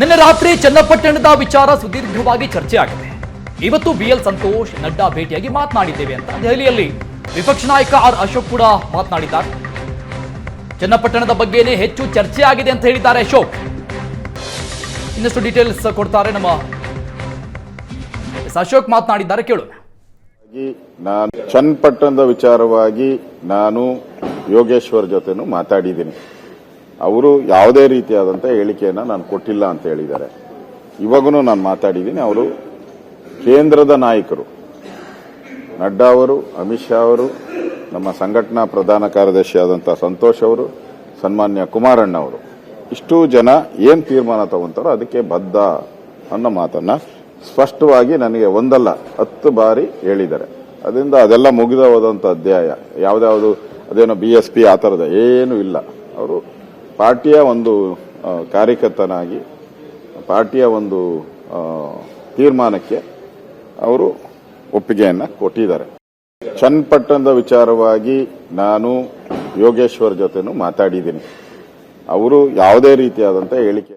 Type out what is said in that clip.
ನಿನ್ನೆ ರಾತ್ರಿ ಚನ್ನಪಟ್ಟಣದ ವಿಚಾರ ಸುದೀರ್ಘವಾಗಿ ಚರ್ಚೆ ಆಗಿದೆ ಇವತ್ತು ಬಿ ಎಲ್ ಸಂತೋಷ್ ನಡ್ಡಾ ಭೇಟಿಯಾಗಿ ಮಾತನಾಡಿದ್ದೇವೆ ಅಂತ ದೆಹಲಿಯಲ್ಲಿ ವಿಪಕ್ಷ ನಾಯಕ ಆರ್ ಅಶೋಕ್ ಕೂಡ ಮಾತನಾಡಿದ್ದಾರೆ. ಚನ್ನಪಟ್ಟಣದ ಬಗ್ಗೆನೇ ಹೆಚ್ಚು ಚರ್ಚೆ ಆಗಿದೆ ಅಂತ ಹೇಳಿದ್ದಾರೆ ಅಶೋಕ್. ಇನ್ನಷ್ಟು ಡೀಟೇಲ್ಸ್ ಕೊಡ್ತಾರೆ ನಮ್ಮ ಅಶೋಕ್ ಮಾತನಾಡಿದ್ದಾರೆ, ಕೇಳೋಣ. ಈ ನಾನು ಚನ್ನಪಟ್ಟಣದ ವಿಚಾರವಾಗಿ ನಾನು ಯೋಗೇಶ್ವರ್ ಜೊತೆನೂ ಮಾತಾಡಿದ್ದೀನಿ. ಅವರು ಯಾವುದೇ ರೀತಿಯಾದಂಥ ಹೇಳಿಕೆಯನ್ನು ನಾನು ಕೊಟ್ಟಿಲ್ಲ ಅಂತ ಹೇಳಿದ್ದಾರೆ. ಇವಾಗೂ ನಾನು ಮಾತಾಡಿದ್ದೀನಿ, ಅವರು ಕೇಂದ್ರದ ನಾಯಕರು. ನಡ್ಡಾ ಅವರು, ಅಮಿತ್ ಶಾ ಅವರು, ನಮ್ಮ ಸಂಘಟನಾ ಪ್ರಧಾನ ಕಾರ್ಯದರ್ಶಿಯಾದಂಥ ಸಂತೋಷ್ ಅವರು, ಸನ್ಮಾನ್ಯ ಕುಮಾರಣ್ಣ ಅವರು. ಇಷ್ಟು ಜನ ಏನು ತೀರ್ಮಾನ ತಗೊಂತಾರೋ ಅದಕ್ಕೆ ಬದ್ಧ ಅನ್ನೋ ಮಾತನ್ನ ಸ್ಪಷ್ಟವಾಗಿ ನನಗೆ ಒಂದಲ್ಲ, ಹತ್ತು ಬಾರಿ ಹೇಳಿದ್ದಾರೆ. ಅದರಿಂದ ಅದೆಲ್ಲ ಮುಗಿದ ಹೋದಂಥ ಅಧ್ಯಾಯ. ಯಾವ್ದಾವುದು ಅದೇನೋ ಬಿ ಎಸ್ ಪಿ ಆ ಥರದ ಏನೂ ಇಲ್ಲ. ಅವರು ಪಾರ್ಟಿಯ ಒಂದು ಕಾರ್ಯಕರ್ತನಾಗಿ, ಪಾರ್ಟಿಯ ಒಂದು ತೀರ್ಮಾನಕ್ಕೆ ಅವರು ಒಪ್ಪಿಗೆಯನ್ನು ಕೊಟ್ಟಿದ್ದಾರೆ. ಚನ್ನಪಟ್ಟಣದ ವಿಚಾರವಾಗಿ ನಾನು ಯೋಗೇಶ್ವರ್ ಜೊತೆನೂ ಮಾತಾಡಿದ್ದೀನಿ. ಅವರು ಯಾವುದೇ ರೀತಿಯಾದಂಥ ಹೇಳಿಕೆ